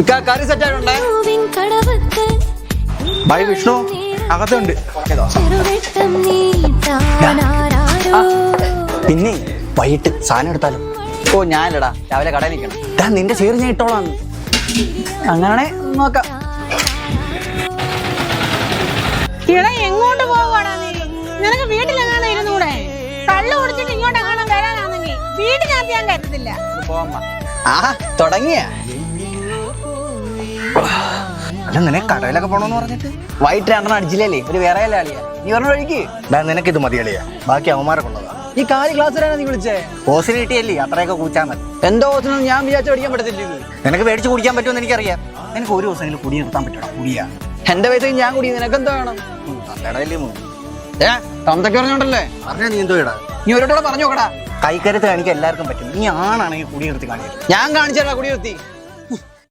ഇക്ക കറി സെറ്റ് ആയിട്ടുണ്ടേ ബൈ വിഷ്ണു അകത്തുണ്ട്. പിന്നെ വൈകിട്ട് സാധനം എടുത്താലും. ഓ ഞാനില്ലടാ. രാവിലെ കടയിൽ നിൽക്കണം. നിന്റെ ചേർ ഞാൻ ഇട്ടോളാം. അങ്ങനെ നോക്കാം. ഇടാ എങ്ങോട്ട് പോവാടാ നീ? നിനക്ക് വീട്ടിലെങ്ങാനും ഇരുന്നൂടെ? കള്ളു കുടിച്ചിട്ട് ഇങ്ങോട്ട് വരാനാണെങ്കിൽ വീട്ടിനകത്ത് ഞാൻ തുടങ്ങിയ. അല്ല നിനക്ക് കടയിലൊക്കെ പോണോന്ന് പറഞ്ഞിട്ട്? വൈകിട്ട് രണ്ടെണ്ണം അടിച്ചില്ലേ ഒരു വേറെ അളിയാ. നീ പറഞ്ഞ വഴിക്ക്. നിനക്ക് ഇത് മതി അളിയാ. ബാക്കി അവന്മാരെ കൊണ്ടതാ ഈ കാലി ക്ലാസ് വരാനാ നീ വിളിച്ചേ? ഓസിന് കിട്ടിയല്ലേ? അത്രയൊക്കെ കൂച്ചാൽ മതി. എന്തോ ഓസിനൊന്നും ഞാൻ വിചാരിച്ചു പഠിക്കാൻ പറ്റത്തില്ല ഇത്. നിനക്ക് മേടിച്ച് കുടിക്കാൻ പറ്റുമെന്ന് എനിക്കറിയാം. നിനക്ക് ഒരു ദിവസമെങ്കിലും കുടി നിർത്താൻ പറ്റണം കുടിയാ. എന്റെ വയസ്സിൽ ഞാൻ കുടി നിനക്കെന്തോ വേണം? തള്ളയുടെ ഏ തന്തയ്ക്ക് പറഞ്ഞോണ്ടല്ലേ? പറഞ്ഞാ നീ എന്തോ ഇടാ. നീ ഒരോട്ടോടെ പറഞ്ഞു നോക്കടാ കൈക്കരുത്ത് കാണിക്കാൻ എല്ലാവർക്കും പറ്റും. നീ ആണാണെങ്കിൽ കുടി നിർത്തി കാണിക്കും. ഞാൻ കാണിച്ചാ കുടി നിർത്തി